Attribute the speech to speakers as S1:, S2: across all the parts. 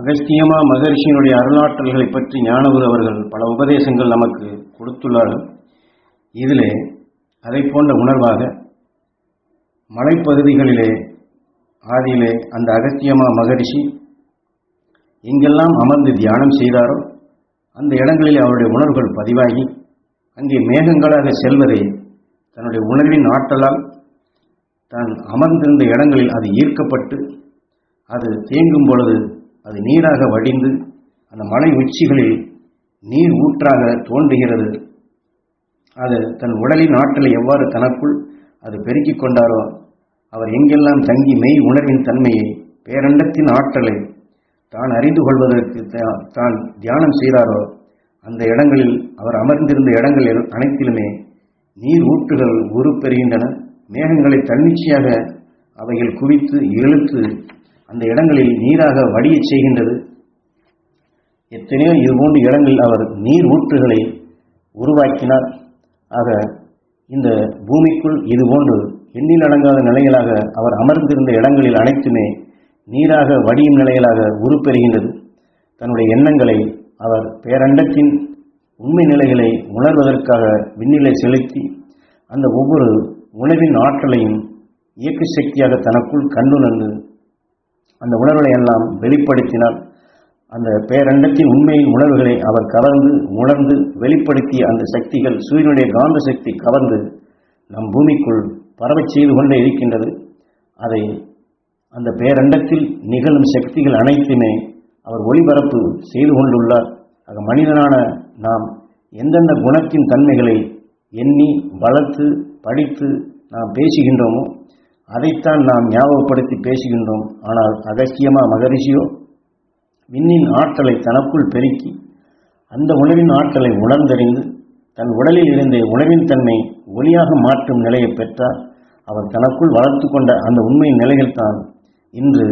S1: அகஸ்தியமா மகரிஷியினுடைய அருளாற்றல்களை பற்றி ஞானகுரு அவர்கள் பல உபதேசங்கள் நமக்கு கொடுத்துள்ளார்கள் இதிலே அதை போன்ற உணர்வாக மலைப்பகுதிகளிலே ஆதியிலே அந்த அகஸ்தியமா மகரிஷி எங்கெல்லாம் அமர்ந்து தியானம் செய்தாரோ அந்த இடங்களில் அவருடைய உணர்வுகள் பதிவாகி அங்கே மேகங்களாக செல்வதை தன்னுடைய உணர்வின் ஆற்றலால் தான் அமர்ந்திருந்த இடங்களில் அது ஈர்க்கப்பட்டு அது தேங்கும் பொழுது அது நீராக வடிந்து அந்த மலை உச்சிகளில் நீர் ஊற்றாக தோன்றுகிறது. அது தன் உடலின் ஆற்றலை எவ்வாறு தனக்குள் அது பெருக்கிக் கொண்டாரோ அவர் எங்கெல்லாம் தங்கி மெய் உணர்வின் தன்மையை பேரண்டத்தின் ஆற்றலை தான் அறிந்து கொள்வதற்கு தான் தியானம் செய்தாரோ அந்த இடங்களில் அவர் அமர்ந்திருந்த இடங்கள் அனைத்திலுமே நீர் ஊற்றுகள் உருப்பெறுகின்றன. மேகங்களை தன்னிச்சையாக அவைகள் குவித்து இழுத்து அந்த இடங்களில் நீராக வடியச் செய்கின்றது. எத்தனையோ இதுபோன்ற இடங்களில் அவர் நீர் ஊற்றுகளை உருவாக்கினார். ஆக இந்த பூமிக்குள் இதுபோன்று எண்ணில் அடங்காத நிலைகளாக அவர் அமர்ந்திருந்த இடங்களில் அனைத்துமே நீராக வடியும் நிலைகளாக உருப்பெறுகின்றது. தன்னுடைய எண்ணங்களை அவர் பேரண்டத்தின் உண்மை நிலைகளை உணர்வதற்காக விண்ணிலை செலுத்தி அந்த ஒவ்வொரு உணவின் ஆற்றலையும் இயக்க சக்தியாக தனக்குள் கண்டுணர்ந்து அந்த உணர்வுகளை எல்லாம் வெளிப்படுத்தினார். அந்த பேரண்டத்தின் உண்மையின் உணர்வுகளை அவர் கவர்ந்து உணர்ந்து வெளிப்படுத்திய அந்த சக்திகள் சூரியனுடைய காந்த சக்தி கவர்ந்து நம் பூமிக்குள் பரவச் செய்து கொண்டே இருக்கின்றது. அதை அந்த பேரண்டத்தில் நிகழும் சக்திகள் அனைத்துமே அவர் ஒளிபரப்பு செய்து கொண்டுள்ளார். ஆக மனிதனான நாம் எந்தெந்த குணத்தின் தன்மைகளை எண்ணி வளர்த்து படித்து நாம் பேசுகின்றோமோ அதைத்தான் நாம் ஞாபகப்படுத்தி பேசுகின்றோம். ஆனால் அகஸ்தியமா மகரிஷியோ? விண்ணின் ஆற்றலை தனக்குள் பெருக்கி அந்த உணவின் ஆற்றலை உணர்ந்தறிந்து தன் உடலில் இருந்த உணவின் தன்மை ஒளியாக மாற்றும் நிலையை பெற்றார். அவர் தனக்குள் வளர்த்து கொண்ட அந்த உண்மையின் நிலைகள்தான் இன்று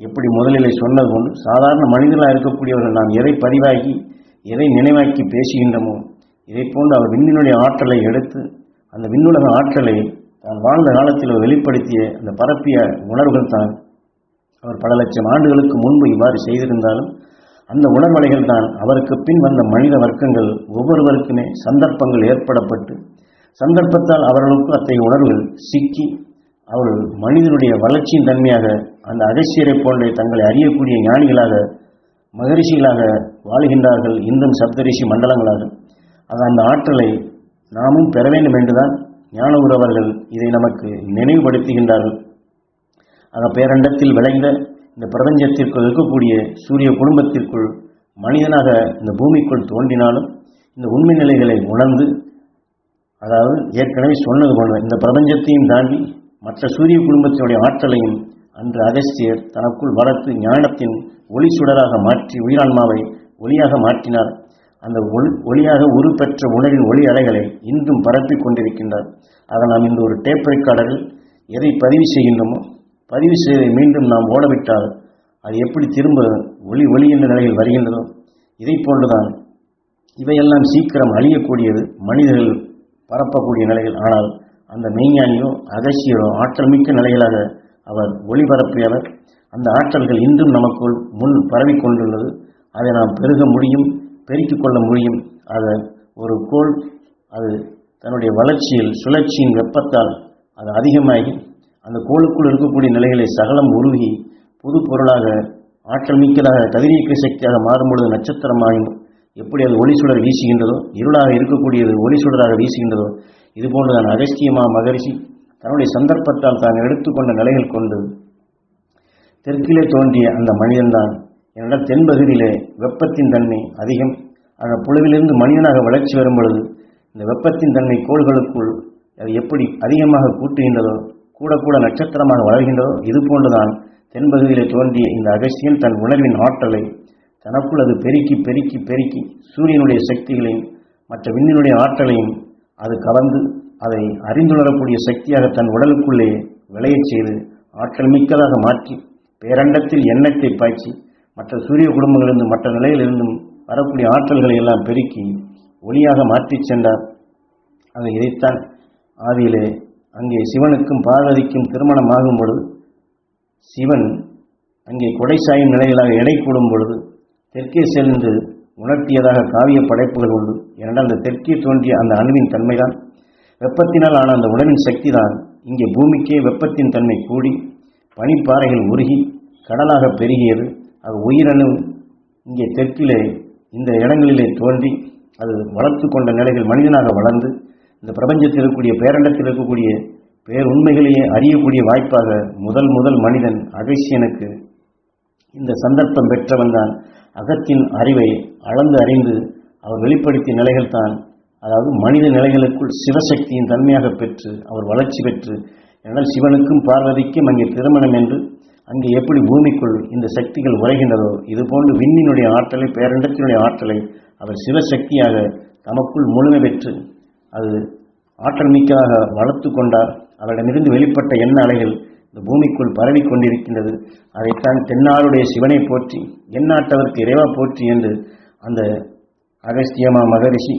S1: எப்படி முதலிலே சொன்னது கொண்டு சாதாரண மனிதர்களாக இருக்கக்கூடியவர்கள் நாம் எதை பதிவாகி எதை நினைவாக்கி பேசுகின்றமோ இதை போன்று அவர் விண்ணினுடைய ஆற்றலை எடுத்து அந்த விண்ணுலக ஆற்றலை தான் வாழ்ந்த காலத்தில் வெளிப்படுத்திய அந்த பரப்பிய உணர்வுகள் தான். அவர் பல லட்சம் ஆண்டுகளுக்கு முன்பு இவ்வாறு செய்திருந்தாலும் அந்த உணர்வலைகள் தான் அவருக்கு பின் வந்த மனித வர்க்கங்கள் ஒவ்வொருவருக்குமே சந்தர்ப்பங்கள் ஏற்படப்பட்டு சந்தர்ப்பத்தால் அவர்களுக்கு அத்தகைய உணர்வுகள் சிக்கி அவர்கள் மனிதனுடைய வளர்ச்சியின் தன்மையாக அந்த அகசியரை போன்ற தங்களை அறியக்கூடிய ஞானிகளாக மகரிஷிகளாக வாழுகின்றார்கள் இன்றும் சப்தரிஷி மண்டலங்களாக. அது அந்த ஆற்றலை நாமும் பெற வேண்டும் என்றுதான் ஞான உறவர்கள் இதை நமக்கு நினைவுபடுத்துகின்றார்கள். ஆக பேரண்டத்தில் விளைந்த இந்த பிரபஞ்சத்திற்குள் இருக்கக்கூடிய சூரிய குடும்பத்திற்குள் மனிதனாக இந்த பூமிக்குள் தோன்றினாலும் இந்த உண்மை நிலைகளை உணர்ந்து அதாவது ஏற்கனவே சொன்னது போல இந்த பிரபஞ்சத்தையும் தாண்டி மற்ற சூரிய குடும்பத்தினுடைய ஆற்றலையும் அன்று அகஸ்தியர் தனக்குள் வளர்த்து ஞானத்தின் ஒளி சுடராக மாற்றி உயிரான்மாவை ஒளியாக மாற்றினார். அந்த ஒளி ஒளியாக உருப்பெற்ற உணவின் ஒளி அலைகளை இன்றும் பரப்பிக் கொண்டிருக்கின்றார். ஆக நாம் இந்த ஒரு டேப் ரெக்கார்டரில் எதை பதிவு செய்கின்றோமோ பதிவு செய்வதை மீண்டும் நாம் ஓடவிட்டால் அது எப்படி திரும்ப ஒளி ஒளி என்ற நிலையில் வருகின்றதோ இதை போன்றுதான் இவையெல்லாம் சீக்கிரம் அழியக்கூடியது மனிதர்கள் பரப்பக்கூடிய நிலையில் ஆனால் அந்த மெய்ஞானியோ அகசியரோ ஆற்றல் மிக்க நிலைகளாக அவர் ஒளிபரப்பியவர். அந்த ஆற்றல்கள் இன்றும் நமக்குள் முன் பரவிக் கொண்டுள்ளது. அதை நாம் பெருக முடியும். பெருக்கிக் கொள்ள முடியும். அதை ஒரு கோள் அது தன்னுடைய வளர்ச்சியில் சுழற்சியின் வெப்பத்தால் அது அதிகமாகி அந்த கோளுக்குள் இருக்கக்கூடிய நிலைகளை சகலம் உருகி புது பொருளாக ஆற்றல் மிக்கதாக கதிரியக்க சக்தியாக மாறும்பொழுது நட்சத்திரமாகும் எப்படி அது ஒளி சுடர் வீசுகின்றதோ இருளாக இருக்கக்கூடியது ஒளி சுடராக வீசுகின்றதோ இதுபோன்றுதான் அகஸ்தியமா மகரிஷி தன்னுடைய சந்தர்ப்பத்தால் தான் எடுத்துக்கொண்ட நிலைகள் கொண்டு தெற்கிலே தோன்றிய அந்த மனிதன்தான் என்னிடம் தென்பகுதியிலே வெப்பத்தின் தன்மை அதிகம். ஆக புழுவிலிருந்து மனிதனாக வளர்ச்சி வரும் பொழுது இந்த வெப்பத்தின் தன்மை கோள்களுக்குள் அது எப்படி அதிகமாக கூட்டுகின்றதோ கூட கூட நட்சத்திரமாக வளர்கின்றதோ இது போன்றுதான் தென்பகுதியிலே தோன்றிய இந்த அகஸ்தியன் தன் உணர்வின் ஆற்றலை தனக்குள் அது பெருக்கி பெருக்கி பெருக்கி சூரியனுடைய சக்திகளையும் மற்ற விண்ணினுடைய ஆற்றலையும் அது கலந்து அதை அறிந்துணரக்கூடிய சக்தியாக தன் உடலுக்குள்ளே விளையச் செய்து ஆற்றல் மிக்கதாக மாற்றி பேரண்டத்தில் எண்ணத்தை பாய்ச்சி மற்ற சூரிய குடும்பங்களிலிருந்து மற்ற நிலையிலிருந்தும் வரக்கூடிய ஆற்றல்களை எல்லாம் பெருக்கி ஒளியாக மாற்றிச் சென்றார். ஆக இதைத்தான் ஆதியிலே அங்கே சிவனுக்கும் பார்வதிக்கும் திருமணமாகும் பொழுது சிவன் அங்கே கொடை சாயும் நிலைகளாக எடை கூடும் பொழுது தெற்கே சென்று உணர்த்தியதாக காவிய படைப்புகள் உண்டு. ஏனென்றால் அந்த தெற்கே தோன்றிய அந்த அணுவின் தன்மைதான். வெப்பத்தினால் ஆன அந்த உடலின் சக்தி தான் இங்கே பூமிக்கே வெப்பத்தின் தன்மை கூடி பனிப்பாறைகள் உருகி கடலாக பெருகியது. அது உயிரணு இங்கே தெற்கிலே இந்த இடங்களிலே தோன்றி அது வளர்த்து கொண்ட நிலைகள் மனிதனாக வளர்ந்து இந்த பிரபஞ்சத்தில் இருக்கக்கூடிய பேரண்டத்தில் இருக்கக்கூடிய பேருண்மைகளையே அறியக்கூடிய வாய்ப்பாக முதல் முதல் மனிதன் அகசியனுக்கு இந்த சந்தர்ப்பம் பெற்றவன் தான். அகத்தின் அறிவை அளந்து அறிந்து அவர் வெளிப்படுத்திய நிலைகள் தான். அதாவது மனித நிலைகளுக்குள் சிவசக்தியின் தன்மையாக பெற்று அவர் வளர்ச்சி பெற்று என்றால் சிவனுக்கும் பார்வதிக்கும் அங்கே திருமணம் என்று அங்கே எப்படி பூமிக்குள் இந்த சக்திகள் உரைகின்றதோ இதுபோன்று விண்ணினுடைய ஆற்றலை பேரண்டத்தினுடைய ஆற்றலை அவர் சிவசக்தியாக தமக்குள் முழுமை பெற்று அது ஆற்றல் மிக்கதாக வளர்த்து கொண்டார். அவரிடமிருந்து வெளிப்பட்ட எண்ண அலைகள் இந்த பூமிக்குள் பரவி கொண்டிருக்கின்றது. அதைத்தான் தென்னாருடைய சிவனை போற்றி எந்நாட்டவருக்கு இறைவா போற்றி என்று அந்த அகஸ்தியமா மகரிஷி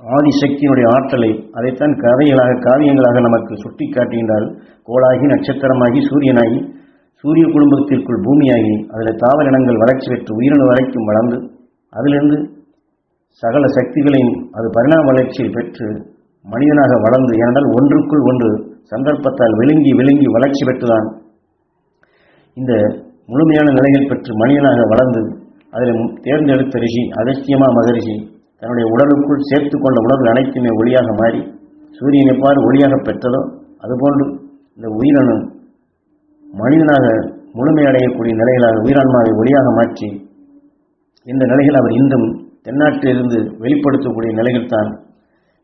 S1: ஆதிசக்தியினுடைய ஆற்றலை அதைத்தான் கதைகளாக காவியங்களாக நமக்கு சுட்டி காட்டுகின்றால் கோளாகி நட்சத்திரமாகி சூரியனாகி சூரிய குடும்பத்திற்குள் பூமியாகி அதில் தாவர இனங்கள் வளர்ச்சி பெற்று உயிரின வரைக்கும் வளர்ந்து அதிலிருந்து சகல சக்திகளையும் அது பரிணாம வளர்ச்சியை பெற்று மனிதனாக வளர்ந்து ஏனென்றால் ஒன்றுக்குள் ஒன்று சந்தர்ப்பத்தால் விழுங்கி விழுங்கி வளர்ச்சி பெற்றுதான் இந்த முழுமையான நிலைகள் பெற்று மனிதனாக வளர்ந்து அதில் தேர்ந்தெடுத்த ரிஷி அகஸ்தியமா மகரிஷி தன்னுடைய உடலுக்குள் சேர்த்து கொண்ட உணர்வு அனைத்துமே ஒளியாக மாறி சூரியன் எவ்வாறு ஒளியாக பெற்றதோ அதுபோன்று இந்த உயிரணு மனிதனாக முழுமையடையக்கூடிய நிலைகளாக உயிரான்மாவை ஒளியாக மாற்றி இந்த நிலைகள் அவர் இன்றும் தென்னாட்டிலிருந்து வெளிப்படுத்தக்கூடிய நிலைகள் தான்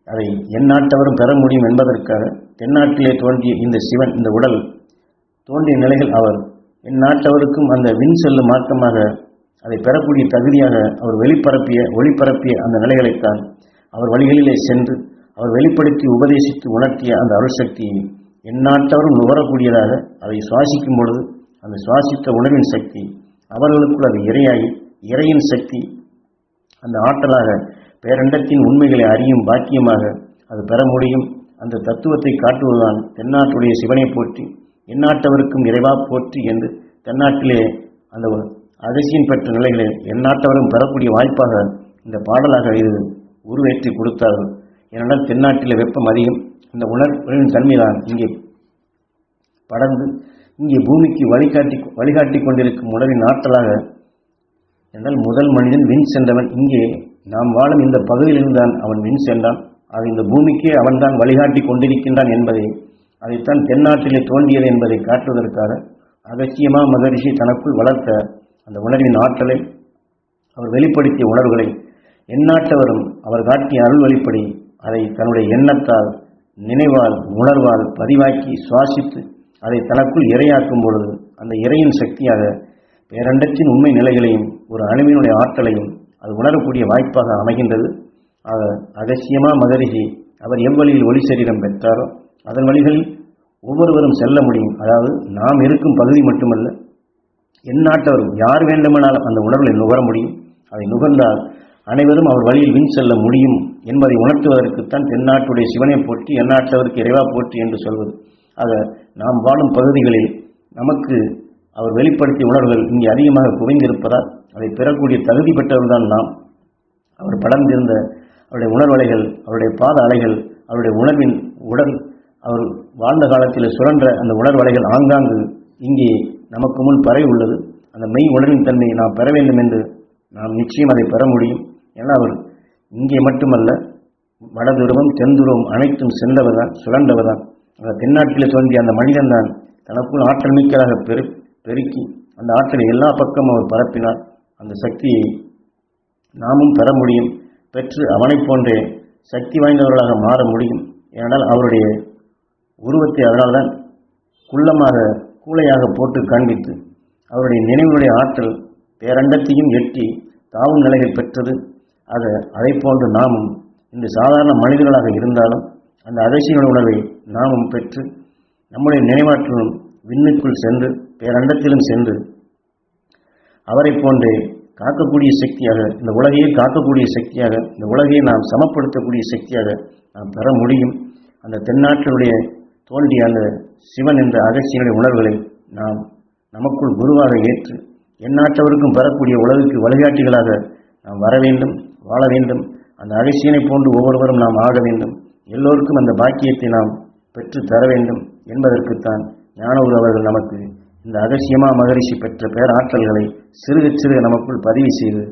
S1: அதை எந்நாட்டவரும் பெற முடியும் என்பதற்காக தென்னாட்டிலே தோன்றிய இந்த சிவன் இந்த உடல் தோன்றிய நிலைகள் அவர் என் நாட்டவருக்கும் அந்த விண் செல்லும் மாற்றமாக அதை பெறக்கூடிய தகுதியாக அவர் வெளிப்பரப்பிய ஒளிபரப்பிய அந்த நிலைகளைத்தான் அவர் வழிகளிலே சென்று அவர் வெளிப்படுத்தி உபதேசித்து உணர்த்திய அந்த அருள் சக்தியை எந்நாட்டவரும் நுகரக்கூடியதாக அதை சுவாசிக்கும் பொழுது அந்த சுவாசித்த உணர்வின் சக்தி அவர்களுக்குள் அது இரையாகி இறையின் சக்தி அந்த ஆற்றலாக பேரண்டத்தின் உண்மைகளை அறியும் பாக்கியமாக அது பெற முடியும். அந்த தத்துவத்தை காட்டுவதுதான் தென்னாட்டுடைய சிவனை போற்றி எந்நாட்டவருக்கும் இறைவா போற்றி என்று தென்னாட்டிலே அந்த அதிசயம் பெற்ற நிலைகளில் எந்நாட்டவரும் பெறக்கூடிய வாய்ப்பாக இந்த பாடலாக இது உருவேற்றி கொடுத்தார்கள். ஏனென்றால் தென்னாட்டில் வெப்பம் அதிகம். இந்த உணர்வின் தன்மைதான் இங்கே படர்ந்து இங்கே பூமிக்கு வழிகாட்டி வழிகாட்டி கொண்டிருக்கும் உணர்வின் ஆற்றலாக என்றால் முதல் மனிதன் வின் சென்றவன். இங்கே நாம் வாழும் இந்த பகுதியிலிருந்தான் அவன் வின் சென்றான். அது இந்த பூமிக்கே அவன்தான் வழிகாட்டி கொண்டிருக்கின்றான் என்பதை அதைத்தான் தென்னாட்டிலே தோன்றியது என்பதை காட்டுவதற்காக அகசியமாக மகரிஷி தனக்குள் வளர்த்த அந்த உணர்வின் ஆற்றலை அவர் வெளிப்படுத்திய உணர்வுகளை எந்நாட்டவரும் அவர் காட்டிய அருள் வழிப்படி அதை தன்னுடைய எண்ணத்தால் நினைவால் உணர்வால் பதிவாக்கி சுவாசித்து அதை தனக்குள் இரையாக்கும் பொழுது அந்த இறையின் சக்தியாக பேரண்டத்தின் உண்மை நிலைகளையும் ஒரு அணுவினுடைய ஆற்றலையும் அது உணரக்கூடிய வாய்ப்பாக அமைகின்றது. ஆக அகசியமாக மகரிஷி அவர் எவ்வழியில் ஒளி சரீரம் பெற்றாரோ அதன் வழிகளில் ஒவ்வொருவரும் செல்ல முடியும். அதாவது நாம் இருக்கும் பகுதி மட்டுமல்ல எந்நாட்டவரும் யார் வேண்டுமானாலும் அந்த உணர்வுகளை நுகர முடியும். அதை நுகர்ந்தால் அனைவரும் அவர் வழியில் வின் செல்ல முடியும் என்பதை உணர்த்துவதற்குத்தான் தென்னாட்டுடைய சிவனை போற்றி எந்நாட்டவருக்கு இறைவா போற்றி என்று சொல்வது. ஆக நாம் வாழும் பகுதிகளில் நமக்கு அவர் வெளிப்படுத்திய உணர்வுகள் இங்கே அதிகமாக குவிந்திருப்பதால் அதை பெறக்கூடிய தகுதி பெற்றவர்தான் நாம். அவர் படர்ந்திருந்த அவருடைய உணர்வலைகள் அவருடைய பாத அலைகள் அவருடைய உணர்வின் உடல் அவர் வாழ்ந்த காலத்தில் சுழன்ற அந்த உணர்வலைகள் ஆங்காங்கு இங்கே நமக்கு முன் பரவி உள்ளது அந்த மெய் உணர்வின் தன்மையை நாம் பெற வேண்டும் என்று நாம் நிச்சயம் அதை பெற முடியும். ஏன்னா அவர்? இங்கே மட்டுமல்ல வடதுருவம் தென்துருவம் அனைத்தும் சென்றவர் தான் சுழன்றவர் தான் அந்த தென்னாட்டிலே தோன்றிய அந்த மனிதன் தான் தனக்குள் ஆற்றல் மிக்கதாக பெரு பெருக்கி அந்த ஆற்றலை எல்லா பக்கமும் அவர் பரப்பினார். அந்த சக்தியை நாமும் பெற முடியும். பெற்று அவனைப் போன்றே சக்தி வாய்ந்தவர்களாக மாற முடியும். ஏனால் அவருடைய உருவத்தை அதனால்தான் குள்ளமாக கூலையாக போட்டு காண்பித்து அவருடைய நினைவுடைய ஆற்றல் பேரண்டத்தையும் எட்டி தாவும் நிலைகள் பெற்றது. அது அதை போன்று நாமும் இந்த சாதாரண மனிதர்களாக இருந்தாலும் அந்த அதிசய உணர்வை நாமும் பெற்று நம்முடைய நினைவாற்றலும் விண்ணுக்குள் சென்று பேரண்டத்திலும் சென்று அவரைப் போன்றே காக்கக்கூடிய சக்தியாக இந்த உலகையே காக்கக்கூடிய சக்தியாக இந்த உலகையை நாம் சமப்படுத்தக்கூடிய சக்தியாக நாம் பெற முடியும். அந்த தென்னாட்டினுடைய தோன்றிய அந்த சிவன் என்ற அகசியனுடைய உணர்வுகளை நாம் நமக்குள் குருவாக ஏற்று எந்நாட்டவருக்கும் பெறக்கூடிய உலகுக்கு வழிகாட்டிகளாக நாம் வர வேண்டும். வாழ வேண்டும். அந்த அகசியனை போன்று ஒவ்வொருவரும் நாம் ஆக வேண்டும். எல்லோருக்கும் அந்த பாக்கியத்தை நாம் பெற்று தர வேண்டும் என்பதற்குத்தான் ஞானகுரு அவர்கள் நமக்கு இந்த அகசியமா மகரிஷி பெற்ற பேராற்றல்களை சிறுக சிறுக நமக்குள் பதிவு செய்து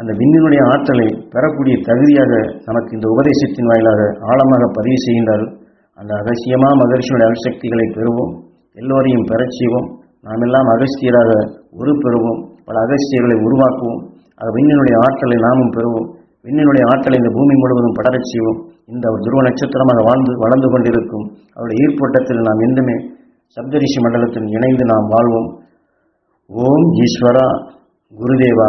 S1: அந்த விண்ணினுடைய ஆற்றலை பெறக்கூடிய தகுதியாக நமக்கு இந்த உபதேசத்தின் வாயிலாக ஆழமாக பதிவு செய்கின்றார்கள் அந்த அகசியமா மகரிஷியுடைய அணுசக்திகளை பெறுவோம். எல்லோரையும் பெறச் செய்வோம். நாம் எல்லாம் அகஸ்தியராக உரு பெறுவோம் பல அகஸ்தியர்களை உருவாக்குவோம். அது விண்ணினுடைய ஆற்றலை நாமும் பெறுவோம். விண்ணினுடைய ஆற்றலை இந்த பூமி முழுவதும் படரச் செய்வோம். இந்த துருவ நட்சத்திரமாக வாழ்ந்து வளர்ந்து கொண்டிருக்கும் அவருடைய ஈர்ப்போட்டத்தில் நாம் என்றுமே சப்தரிஷி மண்டலத்தில் இணைந்து நாம் வாழ்வோம். ஓம் ஈஸ்வரா குருதேவா.